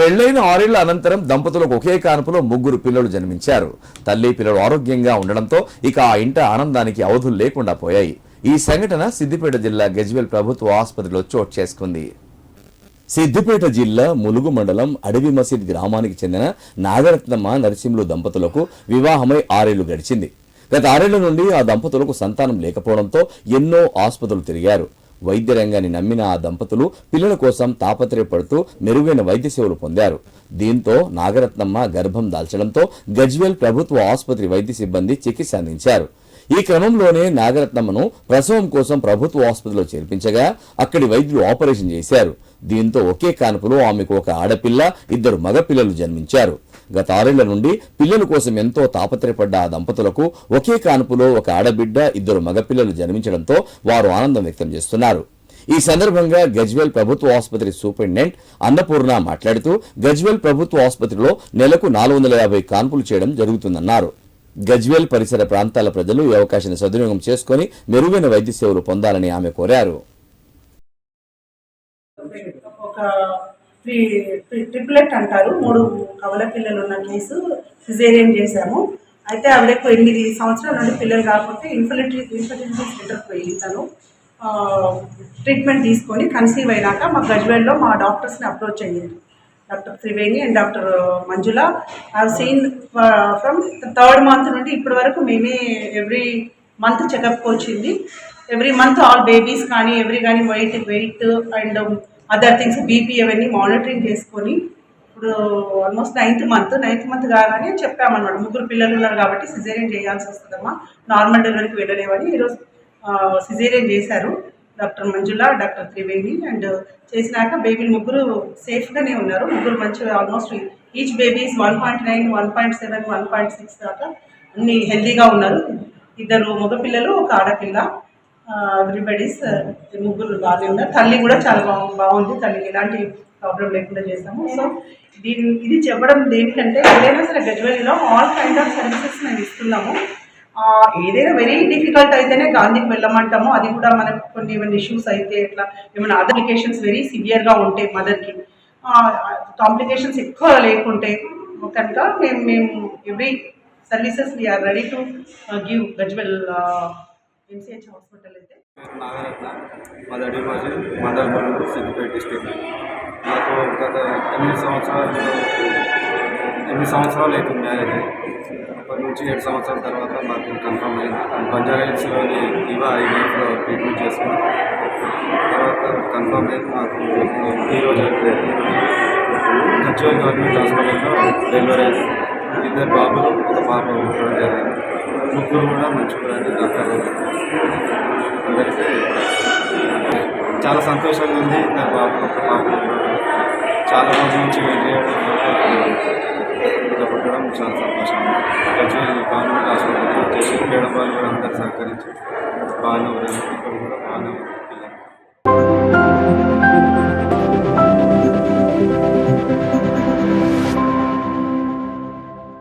పెళ్ళైన ఆరేళ్ళ అనంతరం దంపతులకు ఒకే కానుపులో ముగ్గురు పిల్లలు జన్మించారు. తల్లి పిల్లలు ఆరోగ్యంగా ఉండడంతో ఇక ఆ ఇంట ఆనందానికి అవధులు లేకుండా పోయాయి. ఈ సంఘటన సిద్దిపేట జిల్లా గజ్వేల్ ప్రభుత్వ ఆసుపత్రిలో చోటు చేసుకుంది. సిద్దిపేట జిల్లా ములుగు మండలం అడవి మసీద్ గ్రామానికి చెందిన నాగరత్నమ్మ నరసింహులు దంపతులకు వివాహమై ఆరేళ్ళు గడిచింది. గత ఆరేళ్ళ నుండి ఆ దంపతులకు సంతానం లేకపోవడంతో ఎన్నో ఆసుపత్రులు తిరిగారు. వైద్య రంగాన్ని నమ్మిన ఆ దంపతులు పిల్లల కోసం తాపత్రయపడుతూ మెరుగైన వైద్య సేవలు పొందారు. దీంతో నాగరత్నమ్మ గర్భం దాల్చడంతో గజ్వేల్ ప్రభుత్వ ఆసుపత్రి వైద్య సిబ్బంది చికిత్స అందించారు. ఈ క్రమంలోనే నాగరత్నమ్మను ప్రసవం కోసం ప్రభుత్వ ఆసుపత్రిలో చేర్పించగా అక్కడి వైద్యులు ఆపరేషన్ చేశారు. దీంతో ఒకే కానుపులో ఆమెకు ఒక ఆడపిల్ల ఇద్దరు మగపిల్లలు జన్మించారు. గత ఆరేళ్ళ నుండి పిల్లల కోసం ఎంతో తాపత్రయపడ్డ ఆ దంపతులకు ఒకే కానుపులో ఒక ఆడబిడ్డ ఇద్దరు మగపిల్లలు జన్మించడంతో వారు ఆనందం వ్యక్తం చేస్తున్నారు. ఈ సందర్భంగా గజ్వేల్ ప్రభుత్వ ఆసుపత్రి సూపరింటెండెంట్ అన్నపూర్ణ మాట్లాడుతూ గజ్వేల్ ప్రభుత్వ ఆసుపత్రిలో నెలకు నాలుగు వందల యాభై కాన్పులు చేయడం జరుగుతుందన్నారు. గజ్వేల్ పరిసర ప్రాంతాల ప్రజలు ఈ అవకాశాన్ని సద్వినియోగం చేసుకుని మెరుగైన వైద్య సేవలు పొందాలని ఆమె కోరారు. ఒక త్రీ ట్రిప్లెట్ అంటారు. మూడు కవల పిల్లలు ఉన్న కేసు సిజేరియన్ చేశాము. అయితే ఆవిడకు ఎనిమిది సంవత్సరాల నుండి పిల్లలు కాకపోతే ఇన్ఫర్టిలిటీ ఇన్ఫర్టిలిటీ సెంటర్కి పోయి తను ట్రీట్మెంట్ తీసుకొని కన్సీవ్ అయినాక మా గజ్వేల్లో మా డాక్టర్స్ని అప్రోచ్ అయ్యారు. Doctor Triveni and doctor Manjula. I seen from third month నుండి ఇప్పటి వరకు మేమే ఎవ్రీ మంత్ చెకప్కి వచ్చింది ఎవ్రీ మంత్ ఆల్ బేబీస్ కానీ ఎవ్రీ కానీ weight weight and other things BP అవన్నీ మానిటరింగ్ చేసుకొని ఇప్పుడు almost ninth month ninth month కాగానే చెప్పామన్నమాట. ముగ్గురు పిల్లలు ఉన్నారు కాబట్టి సిజేరియన్ చేయాల్సి వస్తుందమ్మా. నార్మల్ డెలివరీకి వెళ్ళలేమని ఈరోజు సిజేరియన్ చేశారు. Doctor Manjula doctor Triveni and చేసినాక బేబీలు ముగ్గురు సేఫ్గానే ఉన్నారు. ముగ్గురు మంచిగా almost each babies one point nine one point seven one point six దాకా అన్ని హెల్దీగా ఉన్నారు. ఇద్దరు మగపిల్లలు ఒక ఆడపిల్ల. ఎవ్రీబడీస్ ముగ్గురు బాగానే ఉన్నారు. తల్లి కూడా చాలా బాగు బాగుంది. తల్లికి ఎలాంటి ప్రాబ్లం లేకుండా చేస్తాము సో దీని ఇది చెప్పడం దేనికంటే ఏదైనా సరే గజ్వేలీలో ఆల్ కైండ్ ఆఫ్ సర్వీసెస్ మేము ఇస్తున్నాము. ఏదైనా వెరీ డిఫికల్ట్ అయితేనే గాంధీకి వెళ్ళమంటాము. అది కూడా మనకు కొన్ని ఏమైనా ఇష్యూస్ అయితే ఇట్లా ఏమైనా అప్లికేషన్స్ వెరీ సివియర్గా ఉంటాయి మదర్కి కాంప్లికేషన్స్ ఎక్కువ లేకుంటే కనుక మేము మేము every services we are ready to give Gajwel MCH hospital అయితే. నాగరత్న మండల్ సిద్దిపేట నాకు గత ఎనిమిది సంవత్సరాలు ఎనిమిది సంవత్సరాలు అవుతుంది మ్యారేజ్ అప్పటి నుంచి ఏడు సంవత్సరాల తర్వాత మాకు కన్ఫర్మ్ అయింది. బంజారా హిల్స్లోని ఇవా ఐవీఎఫ్లో ట్రీట్మెంట్ చేసుకున్నాం. తర్వాత కన్ఫర్మ్ అయింది మాకు ఈరోజు గజ్వేల్ గవర్నమెంట్ హాస్పిటల్లో డెలివరీ అయింది. ఇద్దరు బాబులు ఒక పాప ఉండడం జరిగింది. ముగ్గురు కూడా మంచిగా డాక్టర్ అందరికీ చాలా సంతోషంగా ఉంది. ఇద్దరు బాబు ఒక పాప చాలా రోజుల నుంచి వెయిట్ చేయడం. ఇంకా పుట్టడం చాలా సంతోషంగా గజ్వేల్ గవర్నమెంట్ హాస్పిటల్ చేసి మేడం వాళ్ళు కూడా అందరు సహకరించి బాగానే ఉన్నారు